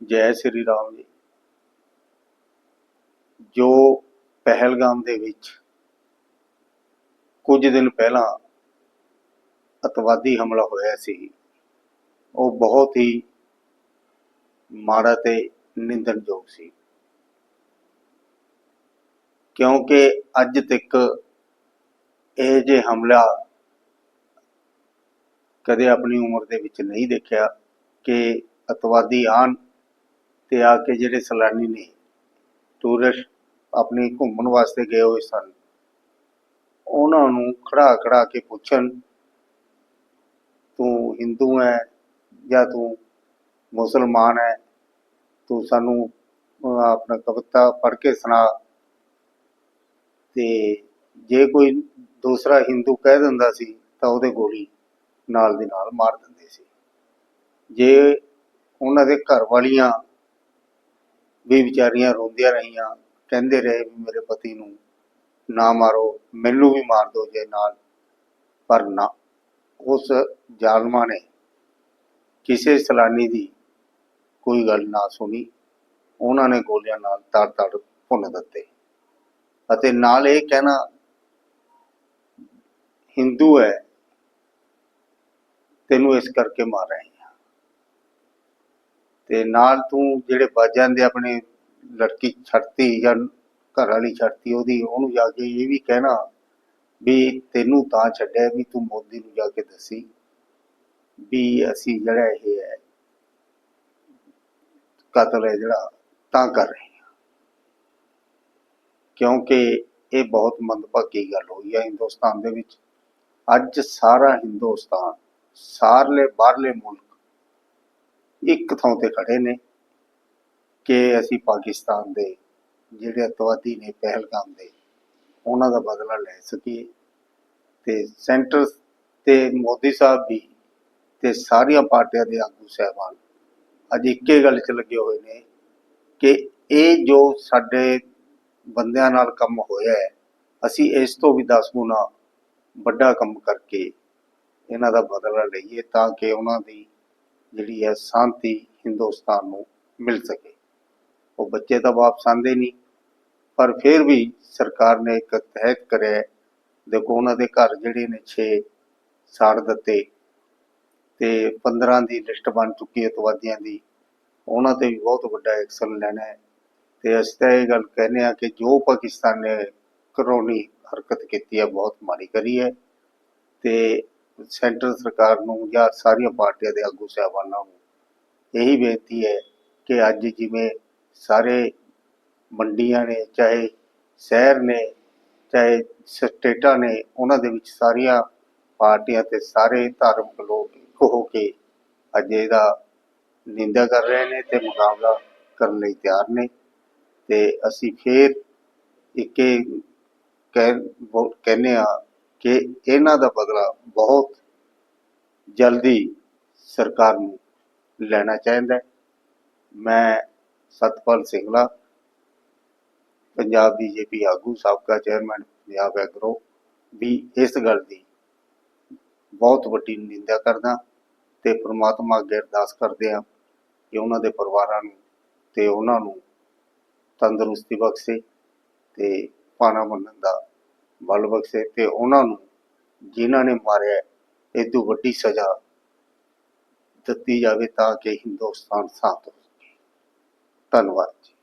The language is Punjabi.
ਜੈ ਸ੍ਰੀ ਰਾਮ ਜੀ। ਜੋ ਪਹਿਲਗਾਮ ਦੇ ਵਿੱਚ ਕੁਝ ਦਿਨ ਪਹਿਲਾਂ ਅਤਵਾਦੀ ਹਮਲਾ ਹੋਇਆ ਸੀ, ਉਹ ਬਹੁਤ ਹੀ ਮਾੜਾ ਤੇ ਨਿੰਦਣਯੋਗ ਸੀ। ਕਿਉਂਕਿ ਅੱਜ ਤੱਕ ਇਹ ਜੇ ਹਮਲਾ ਕਦੇ ਆਪਣੀ ਉਮਰ ਦੇ ਵਿੱਚ ਨਹੀਂ ਦੇਖਿਆ ਕਿ ਅਤਵਾਦੀ ਆਣ ਤੇ ਆ ਕੇ ਜਿਹੜੇ ਸੈਲਾਨੀ ਨੇ ਟੂਰਿਸਟ ਆਪਣੀ ਘੁੰਮਣ ਵਾਸਤੇ ਗਏ ਹੋਏ ਸਨ, ਉਹਨਾਂ ਨੂੰ ਖੜਾ ਖੜਾ ਕੇ ਪੁੱਛਣ, ਤੂੰ ਹਿੰਦੂ ਹੈ ਜਾਂ ਤੂੰ ਮੁਸਲਮਾਨ ਹੈ ਤੂੰ ਸਾਨੂੰ ਆਪਣਾ ਕਵਿਤਾ ਪੜ੍ਹ ਕੇ ਸੁਣਾ। ਤੇ ਜੇ ਕੋਈ ਦੂਸਰਾ ਹਿੰਦੂ ਕਹਿ ਦਿੰਦਾ ਸੀ ਤਾਂ ਉਹਦੇ ਗੋਲੀ ਨਾਲ ਦੀ ਨਾਲ ਮਾਰ ਦਿੰਦੇ ਸੀ। ਜੇ ਉਹਨਾਂ ਦੇ ਘਰ ਵਾਲੀਆਂ ਵੀ ਵਿਚਾਰੀਆਂ ਰੋਂਦੀਆਂ ਰਹੀਆਂ, ਕਹਿੰਦੇ ਰਹੇ ਵੀ ਮੇਰੇ ਪਤੀ ਨੂੰ, ਨਾ ਮਾਰੋ, ਮੈਨੂੰ ਵੀ ਮਾਰ ਦਿਓ ਜੇ ਨਾਲ। ਪਰ ਨਾ, ਉਸ ਜ਼ਾਲਮਾਂ ਨੇ ਕਿਸੇ ਸਲਾਨੀ ਦੀ ਕੋਈ ਗੱਲ ਨਾ ਸੁਣੀ। ਉਹਨਾਂ ਨੇ ਗੋਲੀਆਂ ਨਾਲ ਤੜ ਤੜ ਭੁੰਨ ਦਿੱਤੇ। ਅਤੇ ਨਾਲ ਇਹ ਕਹਿਣਾ ਹਿੰਦੂ ਹੈ, ਤੈਨੂੰ ਇਸ ਕਰਕੇ ਮਾਰ ਰਹੇ ਤੇ ਨਾਲ ਤੂੰ ਜਿਹੜੇ ਬਾਜਾਂ ਦੇ ਆਪਣੇ ਲੜਕੀ ਛੱਡਤੀ ਜਾਂ ਘਰ ਵਾਲੀ ਛੱਡਤੀ ਉਹਦੀ, ਉਹਨੂੰ ਜਾ ਕੇ ਇਹ ਵੀ ਕਹਿਣਾ ਵੀ ਤੈਨੂੰ ਤਾਂ ਛੱਡਿਆ ਵੀ ਤੂੰ ਮੋਦੀ ਨੂੰ ਜਾ ਕੇ ਦੱਸੀ ਵੀ ਅਸੀਂ ਜਿਹੜਾ ਇਹ ਹੈ, ਕਤਲ ਹੈ ਜਿਹੜਾ, ਤਾਂ ਕਰ ਰਹੇ ਹਾਂ। ਕਿਉਂਕਿ ਇਹ ਬਹੁਤ ਮੰਦਭਾਗੀ ਗੱਲ ਹੋਈ ਹੈ ਹਿੰਦੁਸਤਾਨ ਦੇ ਵਿੱਚ। ਅੱਜ ਸਾਰਾ ਹਿੰਦੁਸਤਾਨ, ਸਾਰਲੇ ਬਾਹਰਲੇ ਮੁਲਕ ਇੱਕ ਥਾਂ ਤੇ ਖੜੇ ਨੇ ਕਿ ਅਸੀਂ ਪਾਕਿਸਤਾਨ ਦੇ ਜਿਹੜੇ ਅਤਵਾਦੀ ਨੇ, ਪਹਿਲਗਾਮ ਦੇ, ਉਹਨਾਂ ਦਾ ਬਦਲਾ ਲੈ ਸਕੀਏ। ਤੇ ਸੈਂਟਰ ਤੇ ਮੋਦੀ ਸਾਹਿਬ ਵੀ ਤੇ ਸਾਰੀਆਂ ਪਾਰਟੀਆਂ ਦੇ ਆਗੂ ਸਹਿਬਾਨ ਅੱਜ ਇੱਕੇ ਗੱਲ 'ਚ ਲੱਗੇ ਹੋਏ ਨੇ ਕਿ ਇਹ ਜੋ ਸਾਡੇ ਬੰਦਿਆਂ ਨਾਲ ਕੰਮ ਹੋਇਆ ਹੈ, ਅਸੀਂ ਇਸ ਤੋਂ ਵੀ 10 ਗੁਣਾ ਵੱਡਾ ਕੰਮ ਕਰਕੇ ਇਹਨਾਂ ਦਾ ਬਦਲਾ ਲਈਏ ਤਾਂ ਕਿ ਉਹਨਾਂ ਦੀ ਜਿਹੜੀ ਹੈ ਸ਼ਾਂਤੀ ਹਿੰਦੁਸਤਾਨ ਨੂੰ ਮਿਲ ਸਕੇ। ਉਹ ਬੱਚੇ ਤਾਂ ਵਾਪਸ ਆਉਂਦੇ ਨਹੀਂ, ਪਰ ਫਿਰ ਵੀ ਸਰਕਾਰ ਨੇ ਇੱਕ ਤਹਿਤ ਕਰਿਆ ਦੇਖੋ, ਉਹਨਾਂ ਦੇ ਘਰ ਜਿਹੜੇ ਨੇ 6 ਸਾੜ ਦਿੱਤੇ ਤੇ 15 ਦੀ ਲਿਸਟ ਬਣ ਚੁੱਕੀ ਹੈ ਅਤਵਾਦੀਆਂ ਦੀ। ਉਹਨਾਂ ਤੇ ਵੀ ਬਹੁਤ ਵੱਡਾ ਐਕਸ਼ਨ ਲੈਣਾ ਹੈ। ਤੇ ਅਸੀਂ ਤਾਂ ਇਹ ਗੱਲ ਕਹਿੰਦੇ ਆ ਕਿ ਜੋ ਪਾਕਿਸਤਾਨ ਨੇ ਕਰੋਨੀ ਹਰਕਤ ਕੀਤੀ ਹੈ, ਬਹੁਤ ਮਾੜੀ ਕਰੀ ਹੈ। ਤੇ ਸੈਂਟਰ ਸਰਕਾਰ ਨੂੰ ਜਾਂ ਸਾਰੀਆਂ ਪਾਰਟੀਆਂ ਦੇ ਆਗੂ ਸਾਹਿਬਾਨਾਂ ਨੂੰ ਇਹੀ ਬੇਨਤੀ ਹੈ ਕਿ ਅੱਜ ਜਿਵੇਂ ਸਾਰੇ ਮੰਡੀਆਂ ਨੇ, ਚਾਹੇ ਸ਼ਹਿਰ ਨੇ, ਚਾਹੇ ਸਟੇਟਾਂ ਨੇ, ਉਹਨਾਂ ਦੇ ਵਿੱਚ ਸਾਰੀਆਂ ਪਾਰਟੀਆਂ ਤੇ ਸਾਰੇ ਧਾਰਮਿਕ ਲੋਕ ਇੱਕ ਹੋ ਕੇ ਅੱਜ ਇਹਦਾ ਨਿੰਦਾ ਕਰ ਰਹੇ ਨੇ ਤੇ ਮੁਕਾਬਲਾ ਕਰਨ ਲਈ ਤਿਆਰ ਨੇ ਤੇ ਅਸੀਂ ਫੇਰ ਇੱਕੇ ਕਹਿ ਬੋ- ਕਹਿੰਦੇ ਆ ਕਿ ਇਹਨਾਂ ਦਾ ਬਦਲਾ ਬਹੁਤ ਜਲਦੀ ਸਰਕਾਰ ਨੂੰ ਲੈਣਾ ਚਾਹੀਦਾ ਹੈ। ਮੈਂ ਸਤਪਾਲ ਸਿੰਘਲਾ ਪੰਜਾਬ ਬੀਜੇਪੀ ਆਗੂ, ਸਾਬਕਾ ਚੇਅਰਮੈਨ, ਪੰਜਾਬ ਐਗਰੋ, ਵੀ ਇਸ ਗੱਲ ਦੀ ਬਹੁਤ ਵੱਡੀ ਨਿੰਦਾ ਕਰਦਾ ਤੇ ਪ੍ਰਮਾਤਮਾ ਅੱਗੇ ਅਰਦਾਸ ਕਰਦੇ ਆ ਕਿ ਉਹਨਾਂ ਦੇ ਪਰਿਵਾਰਾਂ ਨੂੰ ਤੇ ਉਹਨਾਂ ਨੂੰ ਤੰਦਰੁਸਤੀ ਬਖਸ਼ੇ ਤੇ ਪਾਣਾ ਮੰਨਣ ਦਾ ਬਲ ਬਖਸ਼ੇ ਤੇ ਉਹਨਾਂ ਨੂੰ ਜਿਨ੍ਹਾਂ ਨੇ ਮਾਰਿਆ, ਇਹ ਤੋਂ ਵੱਡੀ ਸਜ਼ਾ ਦਿੱਤੀ ਜਾਵੇ ਤਾਂ ਕਿ ਹਿੰਦੁਸਤਾਨ ਸ਼ਾਂਤ ਹੋ ਸਕੇ। ਧੰਨਵਾਦ